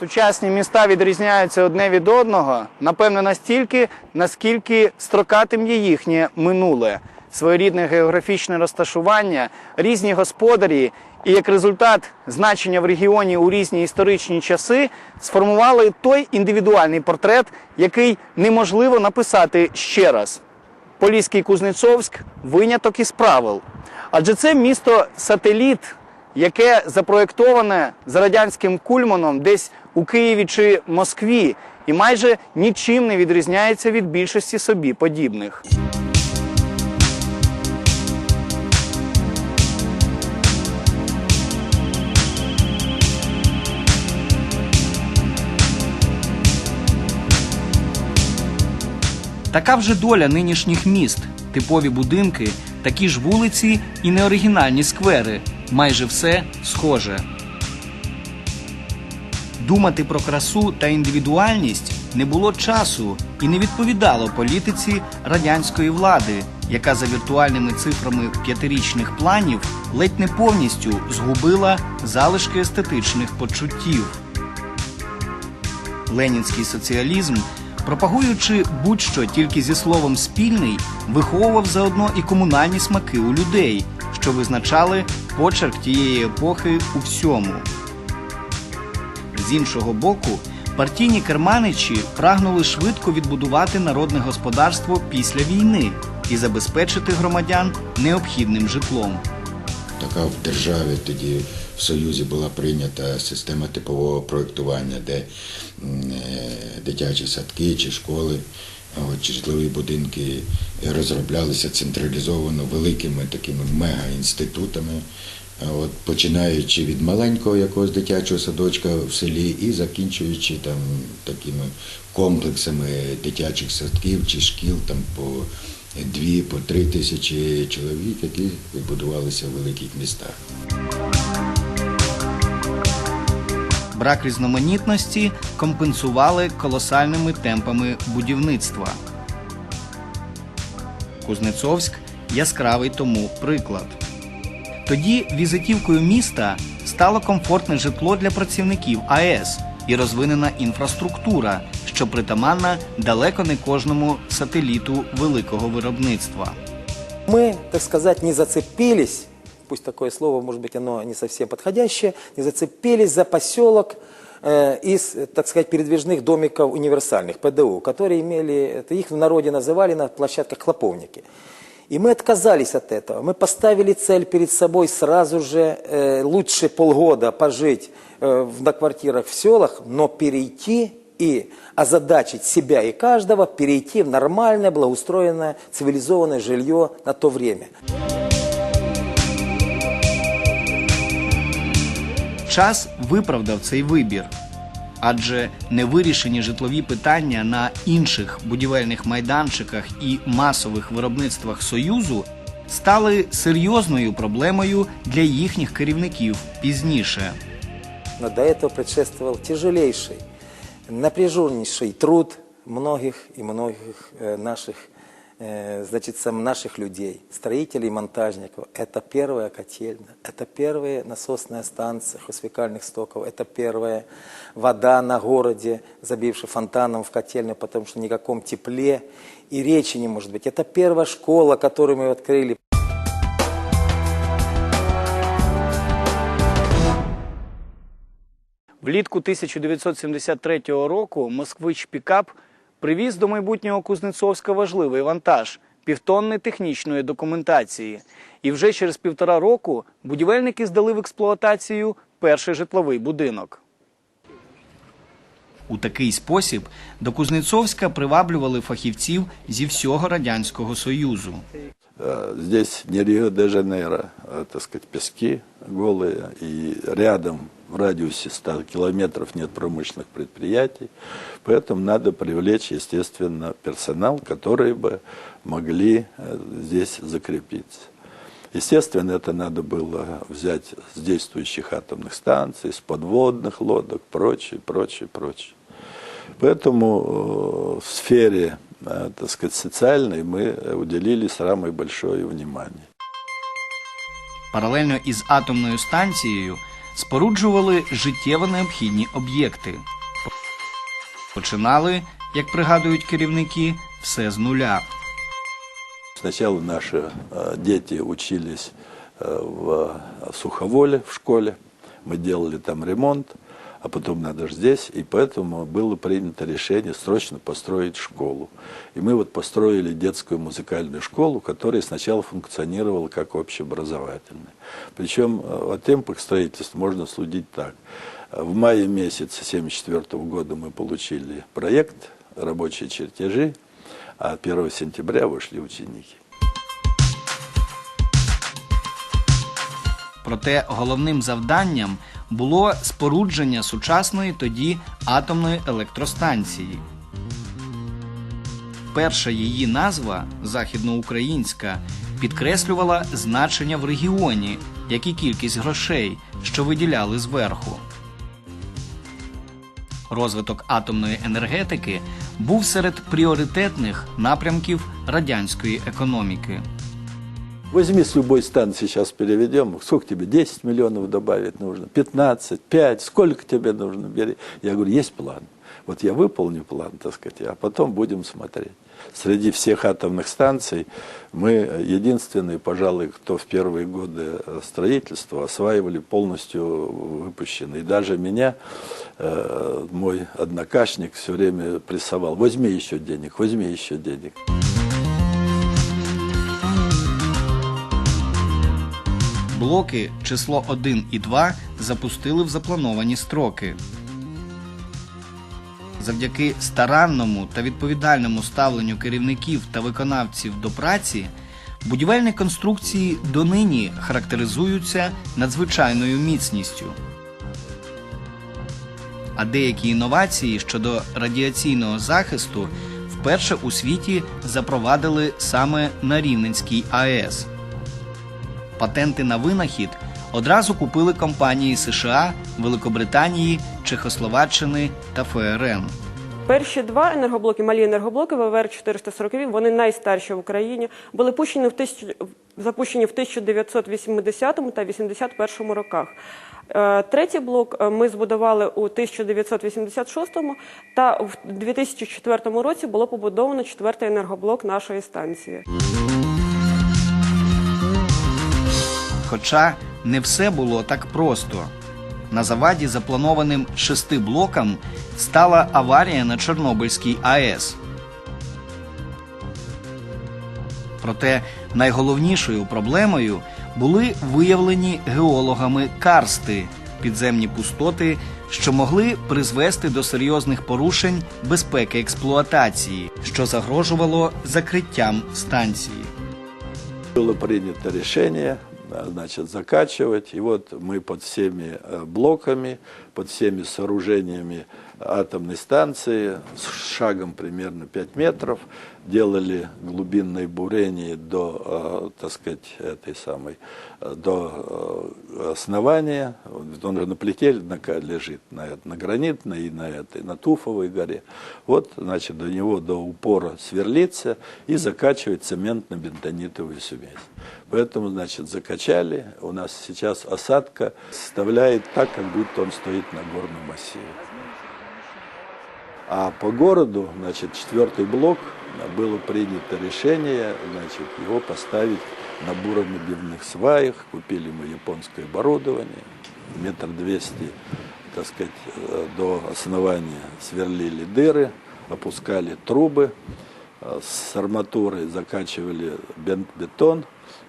Сучасні міста відрізняються одне від одного, напевно, настільки, наскільки строкатим є їхнє минуле, своєрідне географічне розташування, різні господарі і як результат значення в регіоні у різні історичні часи сформували той індивідуальний портрет, який неможливо написати ще раз. Поліський Кузнецовськ виняток із правил. Адже це місто сателіт, яке запроєктоване за радянським кульманом десь у Києві чи Москві, і майже нічим не відрізняється від більшості собі подібних. Така вже доля нинішніх міст, типові будинки, такі ж вулиці і неоригінальні сквери. Майже все схоже. Думати про красу та індивідуальність не було часу і не відповідало політиці радянської влади, яка за віртуальними цифрами п'ятирічних планів ледь не повністю згубила залишки естетичних почуттів. Ленінський соціалізм, пропагуючи будь-що тільки зі словом спільний, виховував заодно і комунальні смаки у людей, що визначали почерк тієї епохи у всьому. З іншого боку, партійні керманичі прагнули швидко відбудувати народне господарство після війни і забезпечити громадян необхідним житлом. Така в державі тоді в Союзі була прийнята система типового проєктування, де е, дитячі садки чи школи, чи житлові будинки розроблялися централізовано великими такими мегаінститутами. От, починаючи від маленького якогось дитячого садочка в селі і закінчуючи там такими комплексами дитячих садків чи шкіл там по дві, по три тисячі чоловік, які відбудувалися в великих містах. Брак різноманітності компенсували колосальними темпами будівництва. Кузнецовськ яскравий тому приклад. Тоді візитівкою міста стало комфортне житло для працівників АЕС і розвинена інфраструктура, що притаманна далеко не кожному сателіту великого виробництва. Мы, так сказать, не зацепились, пусть такое слово, может быть, оно не совсем подходящее, не зацепились за поселок э, из, э, так сказать, передвижных домиков универсальных, ПДУ, которые имели, это их в народе называли на площадках хлоповники. И мы отказались от этого. Мы поставили цель перед собой сразу же э, лучше полгода пожить э, на квартирах в селах, но перейти и озадачить себя и каждого, перейти в нормальное, благоустроенное, цивилизованное жилье на то время. Час виправдав цей вибір, адже невирішені житлові питання на інших будівельних майданчиках і масових виробництвах Союзу стали серйозною проблемою для їхніх керівників пізніше. Но до этого предшествовал тяжелейший, напряженнейший труд многих и многих э, наших, э, значит, сам наших людей, строителей монтажников. Это первая котельная, это первая насосная станция хосфекальных стоков, это первая вода на городе, забившая фонтаном в котельную, потому что ни о каком тепле и речи не может быть. Это первая школа, которую мы открыли. Влітку 1973 року москвич Пікап привіз до майбутнього Кузнецовська важливий вантаж півтонни технічної документації. І вже через півтора року будівельники здали в експлуатацію перший житловий будинок. У такий спосіб до Кузнецовська приваблювали фахівців зі всього радянського союзу. Э, Здесь не Рио-де-Жанейро, а, так сказать, пески голые, и рядом в радиусе 100 километров нет промышленных предприятий, поэтому надо привлечь, естественно, персонал, которые бы могли э, здесь закрепиться. Естественно, это надо было взять с действующих атомных станций, с подводных лодок, прочее, прочее, прочее. Поэтому э, в сфере, э, так сказать, социальной мы уделили самое большое внимание. Паралельно із атомною станцією споруджували життєво необхідні об'єкти. Починали, як пригадують керівники, все з нуля. Сначала наши э, дети учились э, в э, Суховоле в школе. Мы делали там ремонт, а потом надо же здесь. И поэтому было принято решение срочно построить школу. И мы вот построили детскую музыкальную школу, которая сначала функционировала как общеобразовательная. Причем э, о темпах строительства можно судить так. Э, В мае месяце 1974 года мы получили проект, рабочие чертежи, а 1 сентября вышли ученики. Проте головним завданням було спорудження сучасної тоді атомної електростанції. Перша її назва західноукраїнська підкреслювала значення в регіоні, як і кількість грошей, що виділяли зверху. Розвиток атомної енергетики був серед пріоритетних напрямків радянської економіки. Возьми с любой станции сейчас переведем, сколько тебе, 10 миллионов добавить нужно, 15, 5, сколько тебе нужно, бери. Я говорю, есть план. Вот я выполню план, так сказать, а потом будем смотреть. Среди всех атомных станций мы единственные, пожалуй, кто в первые годы строительства осваивали полностью выпущенный. И даже меня э, мой однокашник все время прессовал, возьми еще денег, возьми еще денег. Блоки число 1 і 2 запустили в заплановані строки. Завдяки старанному та відповідальному ставленню керівників та виконавців до праці, будівельні конструкції донині характеризуються надзвичайною міцністю. А деякі інновації щодо радіаційного захисту вперше у світі запровадили саме на Рівненській АЕС. Патенти на винахід одразу купили компанії США, Великобританії, Чехословаччини та ФРН. Перші два енергоблоки, малі енергоблоки ВВР 440, вони найстарші в Україні, були пущені в тисяч... запущені в 1980 та 81 роках. Е, Третій блок е, ми збудували у 1986 та в 2004 році було побудовано четвертий енергоблок нашої станції. Хоча не все було так просто. На заваді запланованим шести блокам стала аварія на Чорнобильській АЕС. Проте найголовнішою проблемою були виявлені геологами карсти підземні пустоти, що могли призвести до серйозних порушень безпеки експлуатації, що загрожувало закриттям станції. Было принято решение а, значит, закачивать. И вот мы под всеми э, блоками, под всеми сооружениями атомной станции с шагом примерно 5 метров делали глубинное бурение до, э, так сказать, этой самой, э, до э, основания. Он же на плите лежит, на, на гранитной и на этой, на туфовой горе. Вот, значит, до него до упора сверлиться и закачивать цементно-бентонитовую смесь. Поэтому, значит, закачали. У нас сейчас осадка составляет так, как будто он стоит на горном массиве. А по городу, значит, четвертый блок, было принято решение, значит, его поставить на буронабивных сваях. Купили мы японское оборудование, метр двести, так сказать, э, до основания сверлили дыры, опускали трубы, э, с арматурой закачивали бетон.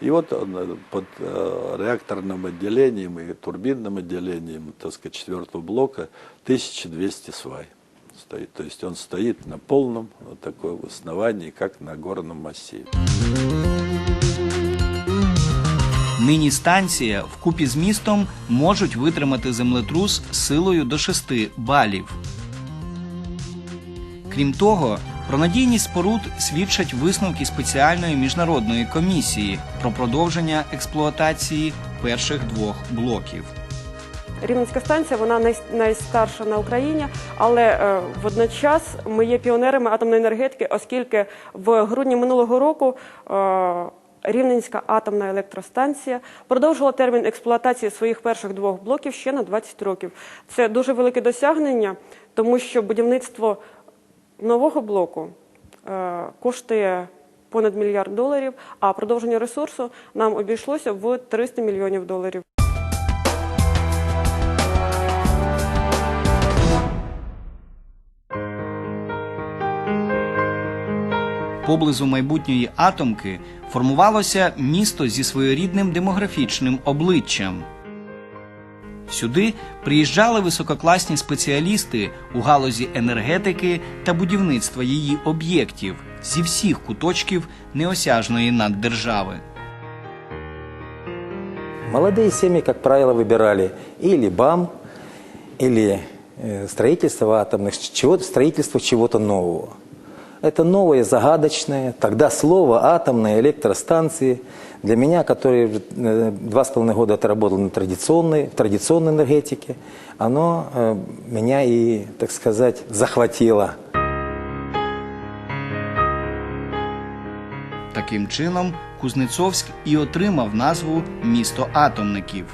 И вот э, под реакторным отделением и турбинным отделением, так сказать, четвертого блока 1200 свай стоит. То есть он стоит на полном вот таком основании, как на горном массиве. Нині станція вкупі з містом можуть витримати землетрус силою до 6 балів. Крім того, про надійність споруд свідчать висновки спеціальної міжнародної комісії про продовження експлуатації перших двох блоків. Рівненська станція вона най, найстарша на Україні, але е, водночас ми є піонерами атомної енергетики, оскільки в грудні минулого року е, Рівненська атомна електростанція продовжила термін експлуатації своїх перших двох блоків ще на 20 років. Це дуже велике досягнення, тому що будівництво нового блоку е, коштує понад мільярд доларів, а продовження ресурсу нам обійшлося в 300 мільйонів доларів. Поблизу майбутньої атомки формувалося місто зі своєрідним демографічним обличчям. Сюди приїжджали висококласні спеціалісти у галузі енергетики та будівництва її об'єктів зі всіх куточків неосяжної наддержави. Молодые семьи, как правило, выбирали или БАМ, или э, строительство атомных, чего, строительство чего-то нового. Это новое, загадочное. Тогда слово «атомные электростанции» для меня, который уже, э, два с половиной года отработал на традиционной, в традиционной энергетике, оно э, меня и, так сказать, захватило. Таким чином, Кузнецовськ і отримав назву місто атомників.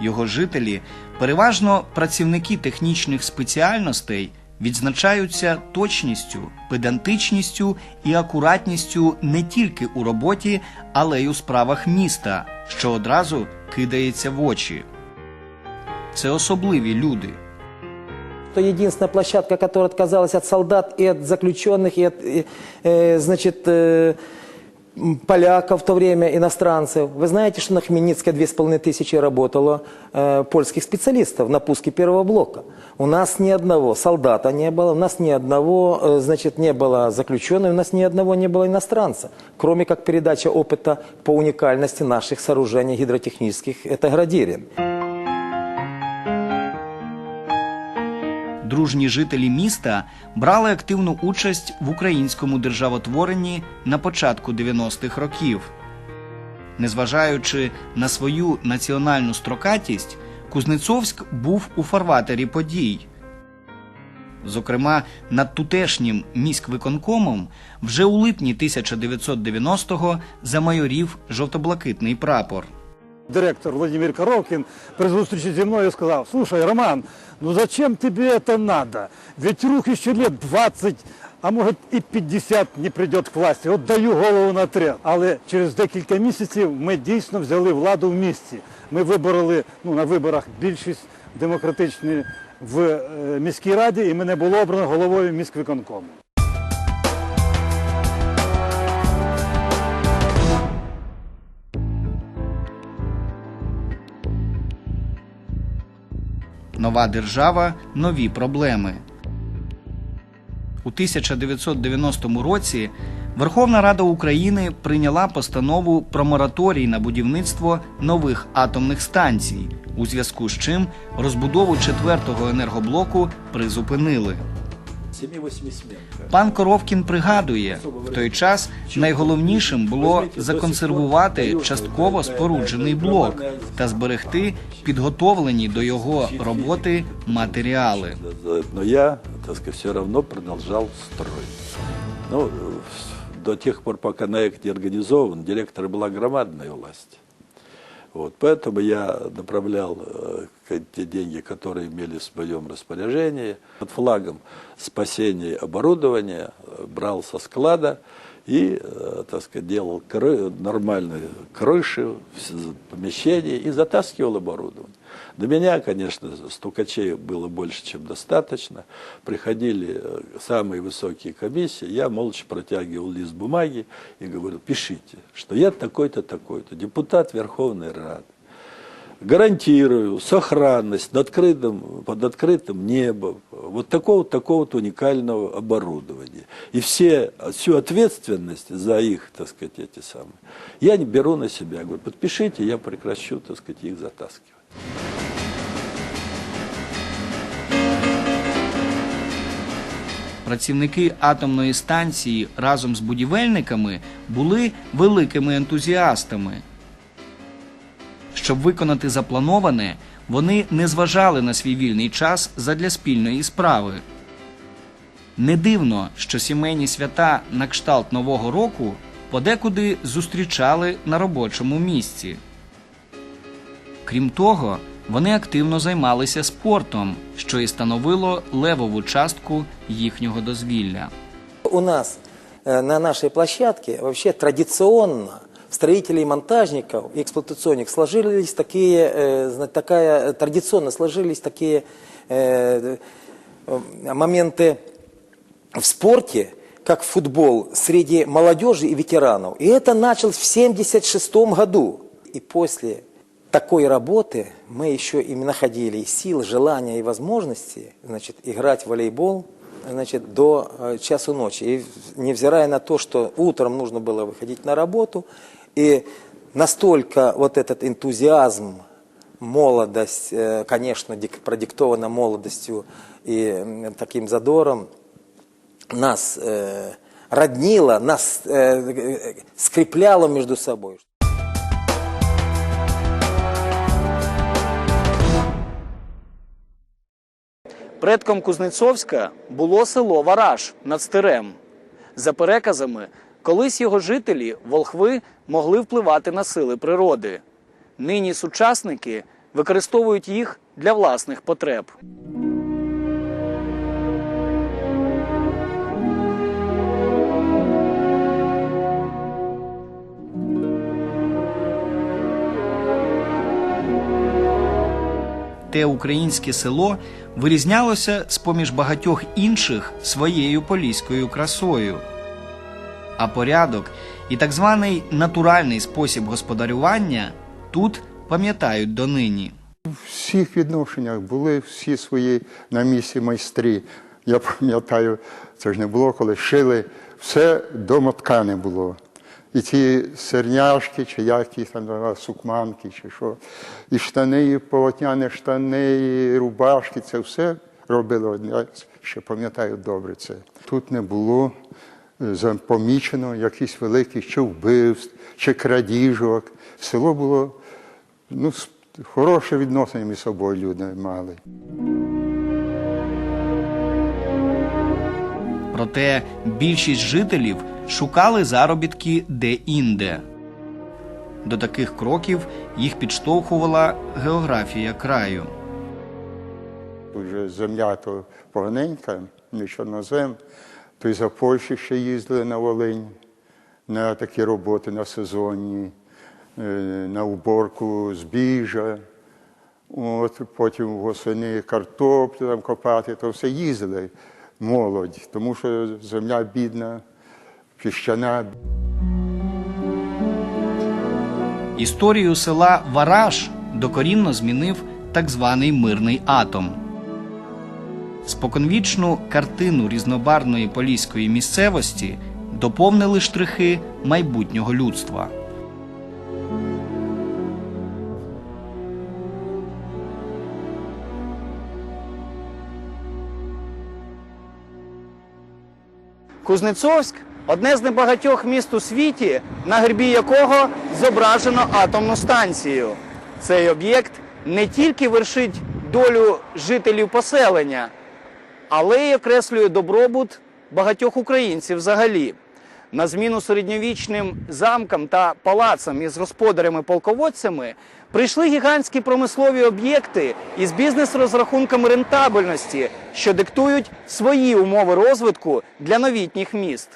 Його жителі, переважно працівники технічних спеціальностей, відзначаються точністю, педантичністю і акуратністю не тільки у роботі, але й у справах міста, що одразу кидається в очі. Це особливі люди. Это единственная площадка, которая отказалась от солдат и от заключенных, и от, и, э, значит, э, м, поляков в то время, иностранцев. Вы знаете, что на Хмельницкой две с половиной тысячи работало э, польских специалистов на пуске первого блока. У нас ни одного солдата не было, у нас ни одного, э, значит, не было заключенного, у нас ни одного не было иностранца. Кроме как передача опыта по уникальности наших сооружений гидротехнических, это Градирин. Дружні жителі міста брали активну участь в українському державотворенні на початку 90-х років. Незважаючи на свою національну строкатість, Кузнецовськ був у фарватері подій. Зокрема, над тутешнім міськвиконкомом вже у липні 1990-го замайорів жовто-блакитний прапор. Директор Владимир Коровкин при зустрічі зі мною сказав, слушай, Роман, ну зачем тебе это надо? Ведь рух еще лет 20, а может и 50 не придет к власти. От даю голову на трет. Але через декілька місяців ми дійсно взяли владу в місті. Ми вибороли ну, на виборах більшість демократичну в е, міській раді, і мене було обрано головою міськвиконкому. Нова держава, нові проблеми. У 1990 році Верховна Рада України прийняла постанову про мораторій на будівництво нових атомних станцій, у зв'язку з чим розбудову четвертого енергоблоку призупинили. 7-8. Пан Коровкін пригадує, в той час найголовнішим було законсервувати частково споруджений блок та зберегти підготовлені до його роботи матеріали. Но я, так сказать, все равно продолжал строить. Ну, до тех пор, пока проект не организован, директора была громадная власть. Вот, поэтому я направлял э, те деньги, которые имели в своем распоряжении, под флагом спасения оборудования брал со склада и, э, так сказать, делал кры- нормальные крыши, помещения и затаскивал оборудование. До меня, конечно, стукачей было больше, чем достаточно. Приходили э, самые высокие комиссии, я молча протягивал лист бумаги и говорил, пишите, что я такой-то, такой-то, депутат Верховной Рады. Гарантирую сохранность над открытым, под открытым небом вот такого такого-то уникального оборудования. И все, всю ответственность за их, так сказать, эти самые, я не беру на себя. Я говорю, подпишите, я прекращу, так сказать, их затаскивать. Працівники атомної станції разом з будівельниками були великими ентузіастами. Щоб виконати заплановане, вони не зважали на свій вільний час задля спільної справи. Не дивно, що сімейні свята на кшталт Нового року подекуди зустрічали на робочому місці. Крім того, вони активно займалися спортом, що і становило левову частку їхнього дозвілля. У нас э, на нашей площадке вообще традиционно строителей монтажников и эксплуатационников сложились такие, э, такая, традиционно сложились такие э, э, моменты в спорте, как футбол, среди молодежи и ветеранов. И это началось в 1976 году. И после такой работы мы еще и находили сил, желания и возможности значит, играть в волейбол значит, до часу ночи. И невзирая на то, что утром нужно было выходить на работу, и настолько вот этот энтузиазм, молодость, э, конечно, дик- продиктована молодостью и м, таким задором, нас э, роднило, нас э, э, скрепляло между собой. Предком Кузнецовська було село Вараж над Стирем. За переказами, колись його жителі, волхви, могли впливати на сили природи. Нині сучасники використовують їх для власних потреб. Те українське село вирізнялося з поміж багатьох інших своєю поліською красою. А порядок і так званий натуральний спосіб господарювання тут пам'ятають донині. У всіх відношеннях були всі свої на місці майстрі. Я пам'ятаю, це ж не було, коли шили, все домоткане було. І ці серняшки, чи як їх там сукманки, чи що. І штани, і полотняні штани, і рубашки, це все робили. Я ще пам'ятаю добре це. Тут не було помічено якихось великих чи вбивств, чи крадіжок. Село було ну, хороше відношення між собою люди мали. Проте більшість жителів шукали заробітки де-інде. До таких кроків їх підштовхувала географія краю. Тут же земля то поганенька, не чорнозем. То й за Польщі ще їздили на Волинь на такі роботи на сезонні, е, на уборку збіжжя. От, потім восени картоплю там копати, то все їздили молодь, тому що земля бідна, піщана. Історію села Вараж докорінно змінив так званий мирний атом. Споконвічну картину різнобарвної поліської місцевості доповнили штрихи майбутнього людства. Кузнецовськ одне з небагатьох міст у світі, на гербі якого зображено атомну станцію. Цей об'єкт не тільки вершить долю жителів поселення, але й окреслює добробут багатьох українців взагалі. На зміну середньовічним замкам та палацам із господарями-полководцями прийшли гігантські промислові об'єкти із бізнес-розрахунками рентабельності, що диктують свої умови розвитку для новітніх міст.